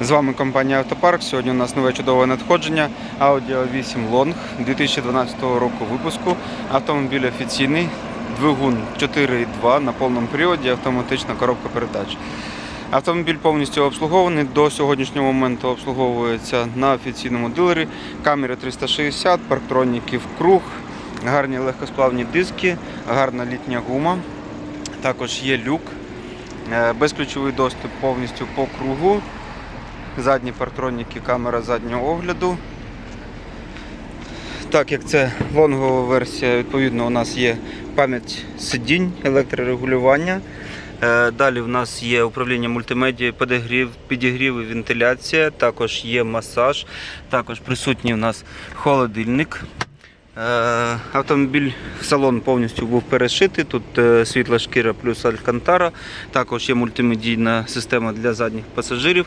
З вами компанія Автопарк. Сьогодні у нас нове чудове надходження Audi A8 Long 2012 року випуску. Автомобіль офіційний, двигун 4.2 на повному приводі, автоматична коробка передач. Автомобіль повністю обслугований. До сьогоднішнього моменту обслуговується на офіційному дилері. Камери 360, парктроніків круг, гарні легкосплавні диски, гарна літня гума. Також є люк, е, безключовий доступ повністю по кругу. Задні партроніки, камера заднього огляду. Так як це лонгова версія, відповідно, у нас є пам'ять сидінь, електрорегулювання. Е, Далі в нас є управління мультимедією, підігрів, підігрів і вентиляція, також є масаж, також присутній у нас холодильник. Е, Автомобіль в салон повністю був перешитий. Тут е, світла шкіра плюс алькантара. Також є мультимедійна система для задніх пасажирів.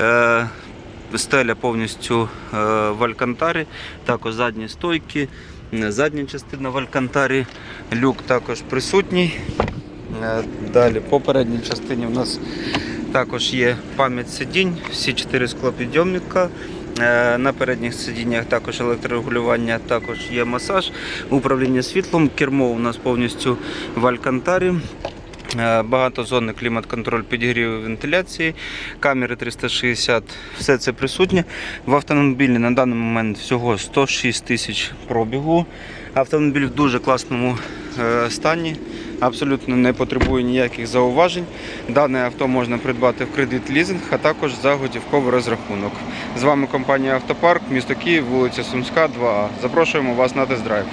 Е, Стеля повністю в алькантарі, також задні стойки, задня частина в алькантарі, люк також присутній. Далі по передній частині у нас також є пам'ять сидінь, всі чотири склопідйомника. Е, На передніх сидіннях також електрорегулювання, також є масаж, управління світлом, кермо у нас повністю в алькантарі. Е, Багатозонний клімат-контроль підігріву вентиляції, камери 360, все це присутнє. В автомобілі на даний момент всього 106 тисяч пробігу. Автомобіль в дуже класному е, стані, абсолютно не потребує ніяких зауважень. Дане авто можна придбати в кредит лізинг, а також за готівковий розрахунок. З вами компанія Автопарк, місто Київ, вулиця Сумська, 2А. Запрошуємо вас на тест-драйв.